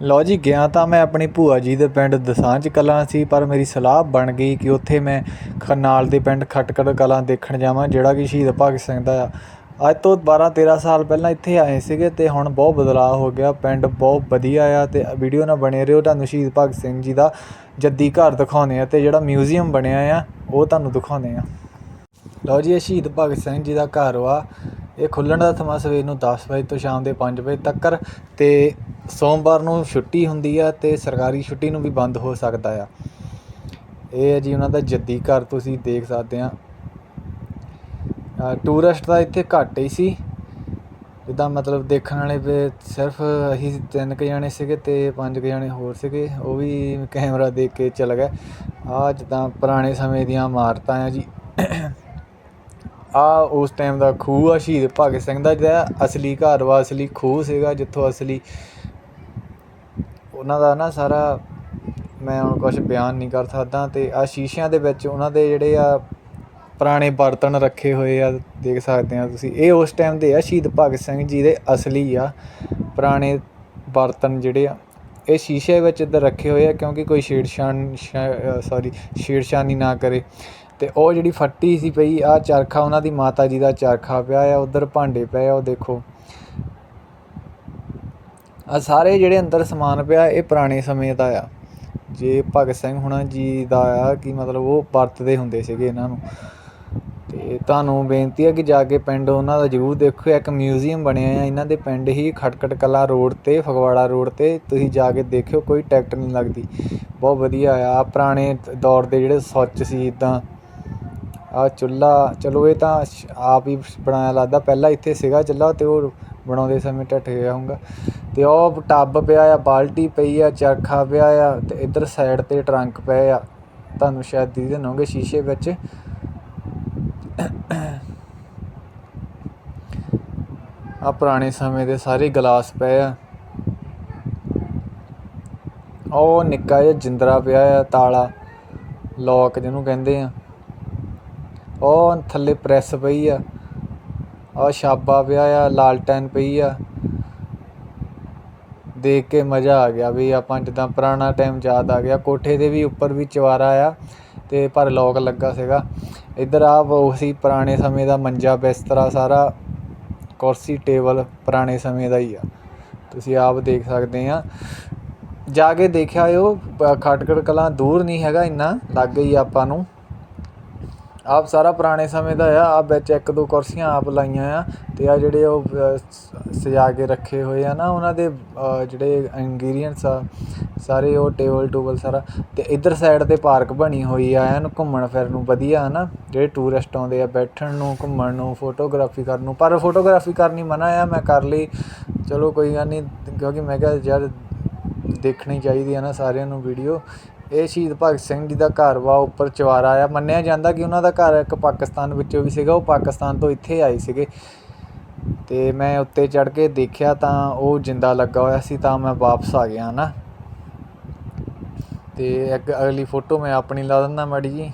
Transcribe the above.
ਲਓ ਜੀ, ਗਿਆ ਤਾਂ ਮੈਂ ਆਪਣੀ ਭੂਆ ਜੀ ਦੇ ਪਿੰਡ ਦਸਾਂਝ ਕਲਾਂ ਸੀ, ਪਰ ਮੇਰੀ ਸਲਾਹ ਬਣ ਗਈ ਕਿ ਉੱਥੇ ਮੈਂ ਖਨਾਲ ਦੇ ਪਿੰਡ ਖਟਕੜ ਕਲਾਂ ਦੇਖਣ ਜਾਵਾਂ, ਜਿਹੜਾ ਕਿ ਸ਼ਹੀਦ ਭਗਤ ਸਿੰਘ ਦਾ ਆ। ਅੱਜ ਤੋਂ 12 13 ਸਾਲ ਪਹਿਲਾਂ ਇੱਥੇ ਆਏ ਸੀਗੇ ਤੇ ਹੁਣ ਬਹੁਤ ਬਦਲਾਅ ਹੋ ਗਿਆ, ਪਿੰਡ ਬਹੁਤ ਵਧੀਆ ਆ ਤੇ ਵੀਡੀਓ ਨਾਲ ਬਣੇ ਰਹੋ, ਤੁਹਾਨੂੰ ਸ਼ਹੀਦ ਭਗਤ ਸਿੰਘ ਜੀ ਦਾ ਜੱਦੀ ਘਰ ਦਿਖਾਉਂਦੇ ਆ ਤੇ ਜਿਹੜਾ ਮਿਊਜ਼ੀਅਮ ਬਣਿਆ ਆ, ਉਹ ਤੁਹਾਨੂੰ ਦਿਖਾਉਂਦੇ ਆ। ਲਓ ਜੀ, ਇਹ ਸ਼ਹੀਦ ਭਗਤ ਸਿੰਘ ਜੀ ਦਾ ਘਰ ਵਾ, ਇਹ ਖੁੱਲਣ ਦਾ ਸਮਾਂ ਸਵੇਰ ਨੂੰ 10 ਵਜੇ ਤੋਂ ਸ਼ਾਮ ਦੇ 5 ਵਜੇ ਤੱਕ ਤੇ ਸੋਮਵਾਰ ਨੂੰ ਛੁੱਟੀ ਹੁੰਦੀ ਆ ਤੇ ਸਰਕਾਰੀ ਛੁੱਟੀ ਨੂੰ ਵੀ ਬੰਦ ਹੋ ਸਕਦਾ ਆ। ਇਹ ਹੈ ਜੀ ਉਹਨਾਂ ਦਾ ਜੱਦੀ ਘਰ ਤੁਸੀਂ ਦੇਖ ਸਕਦੇ ਆ। ਟੂਰਿਸਟ ਤਾਂ ਇੱਥੇ ਘੱਟ ਹੀ ਸੀ। ਜਿੱਦਾਂ ਮਤਲਬ ਦੇਖਣ ਵਾਲੇ ਸਿਰਫ ਅਸੀਂ ਤਿੰਨ ਕੁ ਜਣੇ ਸੀਗੇ ਤੇ ਪੰਜ ਕੁ ਜਣੇ ਹੋਰ ਸੀਗੇ। ਉਹ ਵੀ ਕੈਮਰਾ ਦੇਖ ਕੇ ਚਲ ਗਏ। ਆ ਜਿੱਦਾਂ ਪੁਰਾਣੇ ਸਮੇਂ ਦੀਆਂ ਇਮਾਰਤਾਂ ਆ ਜੀ। ਆ ਉਸ ਟਾਈਮ ਦਾ ਖੂਹ ਆ ਸ਼ਹੀਦ ਭਗਤ ਸਿੰਘ ਦਾ ਜਿਹੜਾ ਅਸਲੀ ਘਰ ਵਾ, ਅਸਲੀ ਖੂਹ ਸੀਗਾ, ਜਿੱਥੋਂ ਅਸਲੀ ਉਹਨਾਂ ਦਾ ਨਾ ਸਾਰਾ ਮੈਂ ਹੁਣ ਕੁਝ ਬਿਆਨ ਨਹੀਂ ਕਰ ਸਕਦਾ ਅਤੇ ਆਹ ਸ਼ੀਸ਼ਿਆਂ ਦੇ ਵਿੱਚ ਉਹਨਾਂ ਦੇ ਜਿਹੜੇ ਆ ਪੁਰਾਣੇ ਬਰਤਨ ਰੱਖੇ ਹੋਏ ਆ, ਦੇਖ ਸਕਦੇ ਆ ਤੁਸੀਂ। ਇਹ ਉਸ ਟਾਈਮ ਦੇ ਆ ਸ਼ਹੀਦ ਭਗਤ ਸਿੰਘ ਜੀ ਦੇ ਅਸਲੀ ਆ, ਪੁਰਾਣੇ ਬਰਤਨ ਜਿਹੜੇ ਆ। ਇਹ ਸ਼ੀਸ਼ੇ ਵਿੱਚ ਇੱਧਰ ਰੱਖੇ ਹੋਏ ਆ ਕਿਉਂਕਿ ਕੋਈ ਛੇੜਛਾਣ ਸੌਰੀ ਛੇੜਛਾਨੀ ਨਾ ਕਰੇ। ਤੇ ਉਹ ਜਿਹੜੀ ਫੱਟੀ ਸੀ ਪਈ ਆ ਚਰਖਾ ਉਹਨਾਂ ਦੀ ਮਾਤਾ ਜੀ ਦਾ ਚਰਖਾ ਪਿਆ ਆ, ਉਧਰ ਭਾਂਡੇ ਪਏ ਆ, ਉਹ ਦੇਖੋ। ਆ ਸਾਰੇ ਜਿਹੜੇ ਅੰਦਰ ਸਮਾਨ ਪਿਆ, ਇਹ ਪੁਰਾਣੇ ਸਮੇਂ ਦਾ ਆ। ਜੇ ਭਗਤ ਸਿੰਘ ਹੁਣਾਂ ਜੀ ਦਾ ਆ ਕਿ ਮਤਲਬ ਉਹ ਵਰਤਦੇ ਹੁੰਦੇ ਸੀਗੇ ਇਹਨਾਂ ਨੂੰ। ਤੇ ਤੁਹਾਨੂੰ ਬੇਨਤੀ ਹੈ ਕਿ ਜਾ ਕੇ ਪਿੰਡ ਉਹਨਾਂ ਦਾ ਜ਼ਰੂਰ ਦੇਖੋ ਇੱਕ ਮਿਊਜ਼ੀਅਮ ਬਣਿਆ ਆ। ਇਹਨਾਂ ਦੇ ਪਿੰਡ ਹੀ ਖਟਕਟ ਕਲਾ ਰੋਡ ਤੇ, ਫਗਵਾੜਾ ਰੋਡ ਤੇ ਤੁਸੀਂ ਜਾ ਕੇ ਦੇਖਿਓ, ਕੋਈ ਟਿਕਟ ਨਹੀਂ ਲੱਗਦੀ। ਬਹੁਤ ਵਧੀਆ ਆ। ਪੁਰਾਣੇ ਦੌਰ ਦੇ ਜਿਹੜੇ ਸੱਚ ਸੀ ਇਦਾਂ। ਆ ਚੁੱਲਾ ਚਲੋ ਇਹ ਤਾਂ ਸ਼- ਆਪ ਹੀ ਬਣਾਇਆ ਲੱਗਦਾ। ਪਹਿਲਾਂ ਇੱਥੇ ਸੀਗਾ ਚੁੱਲਾ ਤੇ ਉਹ ਬਣਾਉਂਦੇ ਸਮੇਂ ਢੱਠ ਗਿਆ ਹੋਊਗਾ। ਤੇ ਉਹ ਟੱਬ ਪਿਆ ਆ, ਬਾਲਟੀ ਪਈ ਆ, ਚਰਖਾ ਪਿਆ ਆ ਤੇ ਇੱਧਰ ਸਾਈਡ ਤੇ ਟਰੰਕ ਪਏ ਆ। ਤੁਹਾਨੂੰ ਸ਼ਾਇਦ ਦੀਦੇ ਹੋਣਗੇ ਸ਼ੀਸ਼ੇ ਵਿੱਚ। ਆ ਪੁਰਾਣੇ ਸਮੇਂ ਦੇ ਸਾਰੇ ਗਲਾਸ ਪਏ ਆ। ਉਹ ਨਿੱਕਾ ਜਿਹਾ ਜਿੰਦਰਾ ਪਿਆ ਆ, ਤਾਲਾ ਲੋਕ ਜਿਹਨੂੰ ਕਹਿੰਦੇ ਆ। ਉਹ ਥੱਲੇ ਪ੍ਰੈਸ ਪਈ ਆ। ਆ ਛਾਬਾ ਪਿਆ ਆ, ਲਾਲਟੈਨ ਪਈ ਆ। ਦੇਖ ਕੇ ਮਜ਼ਾ ਆ ਗਿਆ ਵੀ ਆਪਾਂ ਜਿੱਦਾਂ ਪੁਰਾਣਾ ਟਾਈਮ ਯਾਦ ਆ ਗਿਆ। ਕੋਠੇ ਦੇ ਵੀ ਉੱਪਰ ਵੀ ਚਵਾਰਾ ਆ ਅਤੇ ਪਰ ਲੋਕ ਲੱਗਾ ਸੀਗਾ। ਇੱਧਰ ਆ ਸੀ ਪੁਰਾਣੇ ਸਮੇਂ ਦਾ ਮੰਜਾ ਬਿਸਤਰਾ ਸਾਰਾ। ਕੁਰਸੀ, ਟੇਬਲ ਪੁਰਾਣੇ ਸਮੇਂ ਦਾ ਹੀ ਆ। ਤੁਸੀਂ ਆਪ ਦੇਖ ਸਕਦੇ ਆ। ਜਾ ਕੇ ਦੇਖਿਆ ਉਹ ਖਟਕੜ ਕਲਾਂ ਦੂਰ ਨਹੀਂ ਹੈਗਾ ਇੰਨਾ, ਲੱਗ ਹੀ ਆਪਾਂ ਨੂੰ। ਆਪ ਸਾਰਾ ਪੁਰਾਣੇ ਸਮੇਂ ਦਾ ਆ ਆਪ ਵਿੱਚ ਇੱਕ ਦੋ ਕੁਰਸੀਆਂ ਆਪ ਲਾਈਆਂ ਆ ਤੇ ਆ ਜਿਹੜੇ ਉਹ ਸਜਾ ਕੇ ਰੱਖੇ ਹੋਏ ਆ ਨਾ, ਉਹਨਾਂ ਦੇ ਜਿਹੜੇ ਇੰਗਰੀਡੀਅੰਟਸ ਆ, ਸਾਰੇ ਉਹ ਟੇਬਲ ਟੂਬਲ ਸਾਰਾ ਤੇ ਇੱਧਰ ਸਾਈਡ ਤੇ ਪਾਰਕ ਬਣੀ ਹੋਈ ਆ, ਐਨ ਘੁੰਮਣ ਫਿਰਨ ਨੂੰ ਵਧੀਆ ਹਨਾ ਜਿਹੜੇ ਟੂਰਿਸਟ ਆਉਂਦੇ ਆ ਬੈਠਣ ਨੂੰ, ਘੁੰਮਣ ਨੂੰ ਫੋਟੋਗ੍ਰਾਫੀ ਕਰਨ ਨੂੰ, ਪਰ ਫੋਟੋਗ੍ਰਾਫੀ ਕਰਨੀ ਮਨਾ ਆ, ਮੈਂ ਕਰ ਲਈ, ਚਲੋ ਕੋਈ ਗੱਲ ਨਹੀਂ ਕਿਉਂਕਿ ਮੈਂ ਕਿਹਾ ਯਾਰ ਦੇਖਣੀ ਚਾਹੀਦੀ ਹੈ ਨਾ ਸਾਰਿਆਂ ਨੂੰ ਵੀਡੀਓ। ਇਹ ਸ਼ਹੀਦ ਭਗਤ ਸਿੰਘ ਜੀ ਦਾ ਘਰ ਵਾ, ਉੱਪਰ ਚਵਾਰਾ ਆ। ਮੰਨਿਆ ਜਾਂਦਾ ਕਿ ਉਹਨਾਂ ਦਾ ਘਰ ਇੱਕ ਪਾਕਿਸਤਾਨ ਵਿੱਚੋਂ ਵੀ ਸੀਗਾ, ਉਹ ਪਾਕਿਸਤਾਨ ਤੋਂ ਇੱਥੇ ਆਏ ਸੀਗੇ। ਤੇ ਮੈਂ ਉੱਤੇ ਚੜ ਕੇ ਦੇਖਿਆ ਤਾਂ ਉਹ ਜਿੰਦਾ ਲੱਗਾ ਹੋਇਆ ਸੀ, ਤਾਂ ਮੈਂ ਵਾਪਸ ਆ ਗਿਆ ਨਾ। ਤੇ ਇੱਕ ਅਗਲੀ ਫੋਟੋ ਮੈਂ ਆਪਣੀ ਲਾ ਦਿੰਦਾ, ਮਾੜੀ ਜੀ